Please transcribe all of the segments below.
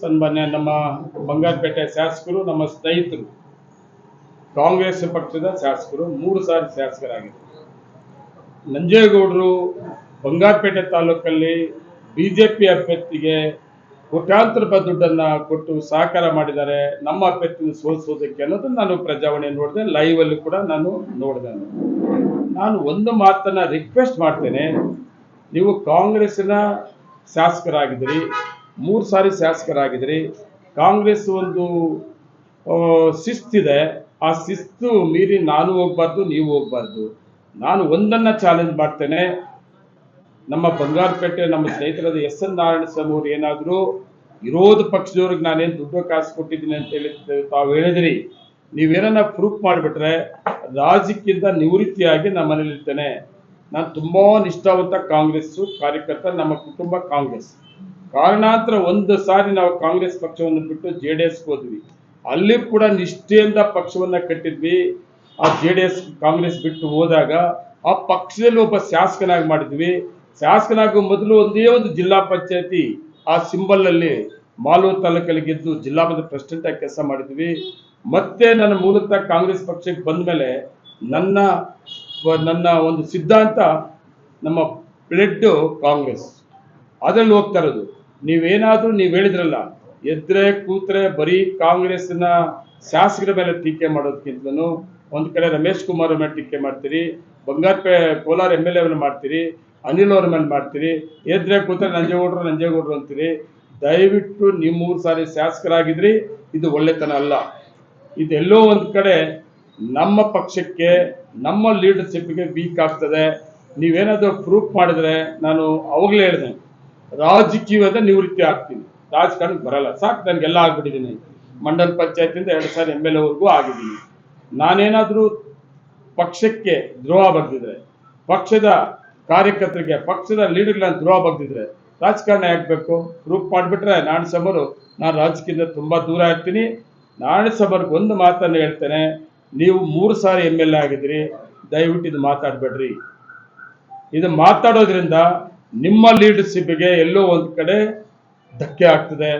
ಸನ್ಮಾನ್ಯ ನಮ್ಮ ಬಂಗಾರಪೇಟೆ ಶಾಸಕರು, ನಮ್ಮ ಸ್ನೇಹಿತರು. ಕಾಂಗ್ರೆಸ್ ಪಕ್ಷದ ಶಾಸಕರು, ಮೂರು ಸಾರಿ ಶಾಸಕರಾಗಿದ್ದರು. ನಂಜೇಗೌಡರು ಬಂಗಾರಪೇಟೆ ತಾಲೂಕಲ್ಲಿ ಬಿಜೆಪಿ ಅಭ್ಯರ್ಥಿಗೆ ಕೋಟ್ಯಾಂತರ ರೂಪಾಯಿ ದುಡ್ಡನ್ನ ಕೊಟ್ಟು ಸಹಕಾರ ಮಾಡಿದ್ದಾರೆ. ನಮ್ಮ ಅಭ್ಯರ್ಥಿನ ಸೋಲಿಸೋದಕ್ಕೆ ಅನ್ನೋದನ್ನ ನಾನು ಪ್ರಜಾವಾಣಿ ನೋಡಿದೆ. ಲೈವ್ ಅಲ್ಲಿ ಕೂಡ ನಾನು ನೋಡಿದೆ. ನಾನು ಒಂದು ಮಾತನ್ನ ರಿಕ್ವೆಸ್ಟ್ ಮಾಡ್ತೇನೆ. ನೀವು ಕಾಂಗ್ರೆಸ್ಸಿನ ಶಾಸಕರಾಗಿದ್ದೀರಿ. ಮೂರು ಸಾರಿ ಶಾಸಕರಾಗಿದ್ರಿ ಕಾಂಗ್ರೆಸ್ ಒಂದು ಶಿಸ್ತಿದೆ. ಆ ಶಿಸ್ತು ಮೀರಿ ನಾನು ಹೋಗ್ಬಾರ್ದು, ನೀವು ಹೋಗ್ಬಾರ್ದು. ನಾನು ಒಂದನ್ನ ಚಾಲೆಂಜ್ ಮಾಡ್ತೇನೆ. ನಮ್ಮ ಬಂಗಾರಪೇಟೆ, ನಮ್ಮ ಸ್ನೇಹಿತರಾದ ಎಸ್ ಎನ್ ನಾರಾಯಣ ಸ್ವಾಮಿ ಅವ್ರು ಏನಾದರೂ ವಿರೋಧ ಪಕ್ಷದವ್ರಿಗೆ ನಾನೇನು ದುಡ್ಡು ಕಾಸು ಕೊಟ್ಟಿದ್ದೀನಿ ಅಂತ ಹೇಳಿ ತಾವು ಹೇಳಿದ್ರಿ. ನೀವೇನ ಪ್ರೂಫ್ ಮಾಡಿಬಿಟ್ರೆ ರಾಜಕೀಯದ ನಿವೃತ್ತಿಯಾಗಿ ನಮ್ಮ ಮನೇಲಿ ಇರ್ತೇನೆ ನಾನು ತುಂಬಾ ನಿಷ್ಠಾವಂತ ಕಾಂಗ್ರೆಸ್ಸು ಕಾರ್ಯಕರ್ತ, ನಮ್ಮ ಕುಟುಂಬ ಕಾಂಗ್ರೆಸ್. ಕಾರಣಾಂತರ ಒಂದು ಸಾರಿ ನಾವು ಕಾಂಗ್ರೆಸ್ ಪಕ್ಷವನ್ನು ಬಿಟ್ಟು ಜೆ ಡಿ ಎಸ್ ಹೋದ್ವಿ. ಅಲ್ಲಿ ಕೂಡ ನಿಷ್ಠೆಯಿಂದ ಪಕ್ಷವನ್ನ ಕಟ್ಟಿದ್ವಿ. ಆ ಜೆ ಡಿ ಎಸ್ ಕಾಂಗ್ರೆಸ್ ಬಿಟ್ಟು ಹೋದಾಗ ಆ ಪಕ್ಷದಲ್ಲಿ ಒಬ್ಬ ಶಾಸಕನಾಗಿ ಮಾಡಿದ್ವಿ. ಶಾಸಕನಾಗುವ ಮೊದಲು ಒಂದೇ ಒಂದು ಜಿಲ್ಲಾ ಪಂಚಾಯತಿ, ಆ ಸಿಂಬಲ್ನಲ್ಲಿ ಮಾಲು ಮಾಲೂರು ತಾಲೂಕಲ್ಲಿ ಗೆದ್ದು ಜಿಲ್ಲಾ ಮಟ್ಟದ ಪ್ರೆಸಿಡೆಂಟ್ ಆಗಿ ಕೆಲಸ ಮಾಡಿದ್ವಿ. ಮತ್ತೆ ನನ್ನ ಮೂಲತಃ ಕಾಂಗ್ರೆಸ್ ಪಕ್ಷಕ್ಕೆ ಬಂದ ಮೇಲೆ ನನ್ನ ನನ್ನ ಒಂದು ಸಿದ್ಧಾಂತ ನಮ್ಮ ಬ್ಲಡ್ ಕಾಂಗ್ರೆಸ್. ಅದ್ರಲ್ಲಿ ಹೋಗ್ತಾ ಇರೋದು. ನೀವೇನಾದ್ರೂ ನೀವು ಹೇಳಿದ್ರಲ್ಲ, ಎದ್ರೆ, ಕೂತ್ರೆ ಬರೀ ಕಾಂಗ್ರೆಸ್ನ ಶಾಸಕರ ಮೇಲೆ ಟೀಕೆ ಮಾಡೋದಕ್ಕಿಂತಲೂ ಒಂದ್ ಕಡೆ ರಮೇಶ್ ಕುಮಾರ್ ಮೇಲೆ ಟೀಕೆ ಮಾಡ್ತೀರಿ ಬಂಗಾರಪೇ ಕೋಲಾರ ಎಂ ಎಲ್ ಎ ಮಾಡ್ತೀರಿ, ಅನಿಲ್ ಅವ್ರ ಮೇಲೆ ಮಾಡ್ತೀರಿ, ಎದ್ರೆ, ಕೂತ್ರೆ ನಂಜೇಗೌಡರು ನಂಜೇಗೌಡರು ಅಂತೀರಿ, ದಯವಿಟ್ಟು ನಿಮ್ಮ ಮೂರು ಸಾರಿ ಶಾಸಕರಾಗಿದ್ರಿ, ಇದು ಒಳ್ಳೆತನ ಅಲ್ಲ. ಇದೆಲ್ಲೋ ಒಂದ್ ಕಡೆ ನಮ್ಮ ಪಕ್ಷಕ್ಕೆ, ನಮ್ಮ ಲೀಡರ್ಶಿಪ್ಗೆ ವೀಕ್ ಆಗ್ತದೆ. ನೀವೇನಾದರೂ ಪ್ರೂಫ್ ಮಾಡಿದ್ರೆ ನಾನು ಅವಾಗಲೇ ಹೇಳಿದೆ ರಾಜಕೀಯದ ನಿವೃತ್ತಿ ಆಗ್ತೀನಿ. ರಾಜಕಾರಣಕ್ಕೆ ಬರಲ್ಲ. ಸಾಕು ನನಗೆಲ್ಲ ಆಗ್ಬಿಟ್ಟಿದ್ದೀನಿ ಮಂಡಲ ಪಂಚಾಯತಿಂದ ಎರಡು ಸಾವಿರ ಎಂ ಎಲ್ ಎವರೆಗೂ ಆಗಿದ್ದೀನಿ. ನಾನೇನಾದರೂ ಪಕ್ಷಕ್ಕೆ ದ್ರೋಹ ಬರೆದಿದ್ರೆ, ಪಕ್ಷದ ಕಾರ್ಯಕರ್ತರಿಗೆ, ಪಕ್ಷದ ಲೀಡರ್ಗಳನ್ನ ದ್ರೋಹ ಬರೆದಿದ್ರೆ ರಾಜಕಾರಣ ಆಗಬೇಕು? ಪ್ರೂಫ್ ಮಾಡಿಬಿಟ್ರೆ ನಾನು ಸಭರು, ನಾನು ರಾಜಕೀಯದಿಂದ ತುಂಬಾ ದೂರ ಇರ್ತೀನಿ. ನಾರಾಯಣ ಸಭರ್ಗೆ ಒಂದು ಮಾತನ್ನು ಹೇಳ್ತೇನೆ. ನೀವು ಮೂರು ಸಾರಿ ಎಂ ಎಲ್ ಎ ಆಗಿದ್ರಿ ದಯವಿಟ್ಟು ಇದು ಮಾತಾಡಬೇಡ್ರಿ. ಇದು ಮಾತಾಡೋದ್ರಿಂದ ನಿಮ್ಮ ಲೀಡರ್ಶಿಪ್ಗೆ ಎಲ್ಲೋ ಒಂದು ಕಡೆ ಧಕ್ಕೆ ಆಗ್ತದೆ,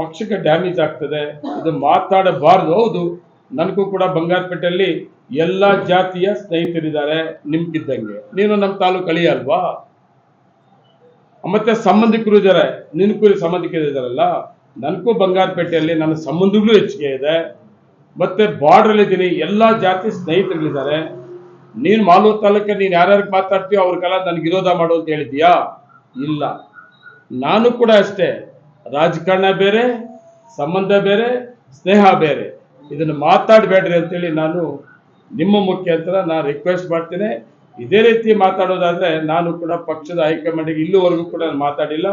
ಪಕ್ಷಕ್ಕೆ ಡ್ಯಾಮೇಜ್ ಆಗ್ತದೆ, ಇದು ಮಾತಾಡಬಾರ್ದು. ಹೌದು, ನನಗೂ ಕೂಡ ಬಂಗಾರಪೇಟೆಯಲ್ಲಿ ಎಲ್ಲ ಜಾತಿಯ ಸ್ನೇಹಿತರಿದ್ದಾರೆ ನಿಮ್ಗಿದ್ದಂಗೆ ನೀನು ನಮ್ಮ ತಾಲೂಕು ಅಳಿಯ ಅಲ್ವಾ? ಮತ್ತೆ ಸಂಬಂಧಿಕರು ಇದ್ದಾರೆ ನಿನಗೂ ಸಂಬಂಧಿಕರು ಇದ್ದಾರಲ್ಲ, ನನಗೂ ಬಂಗಾರಪೇಟೆಯಲ್ಲಿ ನನ್ನ ಸಂಬಂಧಗಳು ಹೆಚ್ಚಿಗೆ ಇದೆ. ಮತ್ತೆ ಬಾರ್ಡರ್ ಇದ್ದೀನಿ ಎಲ್ಲ ಜಾತಿ ಸ್ನೇಹಿತರಿದ್ದಾರೆ. ನೀನು ಮಾಲೂರು ತಾಲೂಕ ನೀನು ಯಾರ್ಯಾರಿಗೆ ಮಾತಾಡ್ತೀಯೋ ಅವ್ರಿಗೆಲ್ಲ ನನಗೆ ವಿರೋಧ ಮಾಡು ಅಂತ ಹೇಳಿದ್ಯಾ ಇಲ್ಲ. ನಾನು ಕೂಡ ಅಷ್ಟೇ. ರಾಜಕಾರಣ ಬೇರೆ, ಸಂಬಂಧ ಬೇರೆ, ಸ್ನೇಹ ಬೇರೆ. ಇದನ್ನು ಮಾತಾಡಬೇಡ್ರಿ ಅಂತೇಳಿ ನಾನು ನಿಮ್ಮ ಮುಖಾಂತರ ನಾನು ರಿಕ್ವೆಸ್ಟ್ ಮಾಡ್ತೇನೆ. ಇದೇ ರೀತಿ ಮಾತಾಡೋದಾದ್ರೆ ನಾನು ಕೂಡ ಪಕ್ಷದ ಹೈಕಮಾಂಡಿಗೆ ಇಲ್ಲಿವರೆಗೂ ಕೂಡ ನಾನು ಮಾತಾಡಿಲ್ಲ.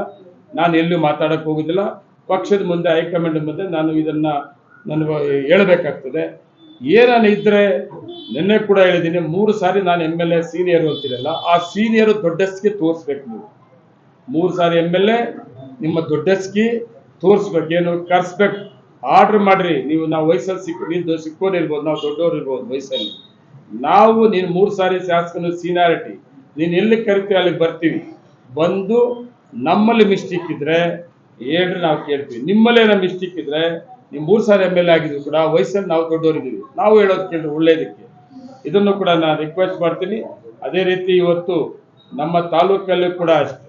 ನಾನು ಎಲ್ಲೂ ಮಾತಾಡಕ್ಕೆ ಹೋಗುದಿಲ್ಲ. ಪಕ್ಷದ ಮುಂದೆ, ಹೈಕಮಾಂಡ್ ಮುಂದೆ ನಾನು ಇದನ್ನ ನಾನು ಹೇಳಬೇಕಾಗ್ತದೆ. ಏನಾನು ಇದ್ದರೆ ನಿನ್ನೆ ಕೂಡ ಹೇಳಿದ್ದೀನಿ. ಮೂರು ಸಾರಿ ನಾನು ಎಂ ಎಲ್ ಎ ಸೀನಿಯರ್ ಅಂತಿರಲ್ಲ, ಆ ಸೀನಿಯರ್ ದೊಡ್ಡಸ್ಗೆ ತೋರಿಸ್ಬೇಕು ನೀವು. ಮೂರು ಸಾರಿ ಎಂ ಎಲ್ ಎ ನಿಮ್ಮ ದೊಡ್ಡಸ್ಕಿ ತೋರಿಸ್ಬೇಕು, ಏನು ಕರ್ಸ್ಬೇಕು. ಆರ್ಡರ್ ಮಾಡ್ರಿ. ನೀವು, ನಾವು ವಯಸ್ಸಲ್ಲಿ ಸಿಕ್ಕ ನೀನು ಸಿಕ್ಕೋರು ಇರ್ಬೋದು, ನಾವು ದೊಡ್ಡವ್ರು ಇರ್ಬೋದು ವಯಸ್ಸಲ್ಲಿ. ನಾವು, ನೀನು ಮೂರು ಸಾರಿ ಶಾಸಕನ ಸೀನಾರಿಟಿ ನೀನು ಎಲ್ಲಿ ಕರಿತೀವಿ ಅಲ್ಲಿಗೆ ಬರ್ತೀವಿ. ಬಂದು ನಮ್ಮಲ್ಲಿ ಮಿಸ್ಟೇಕ್ ಇದ್ರೆ, ಹೇಳ್ರಿ, ನಾವು ಕೇಳ್ತೀವಿ. ನಿಮ್ಮಲ್ಲಿ ಏನೋ ಮಿಸ್ಟೇಕ್ ಇದ್ರೆ, ನೀವು ಮೂರು ಸಾರಿ ಎಂ ಎಲ್ ಎ ಆಗಿದ್ರು ಕೂಡ ವಯಸ್ಸಲ್ಲಿ ನಾವು ದೊಡ್ಡವರಿದ್ದೀವಿ ನಾವು ಹೇಳೋದು ಕೇಳಿದ್ರೆ ಒಳ್ಳೇದಕ್ಕೆ. ಇದನ್ನು ಕೂಡ ನಾನು ರಿಕ್ವೆಸ್ಟ್ ಮಾಡ್ತೀನಿ. ಅದೇ ರೀತಿ ಇವತ್ತು ನಮ್ಮ ತಾಲೂಕಲ್ಲೂ ಕೂಡ ಅಷ್ಟೇ.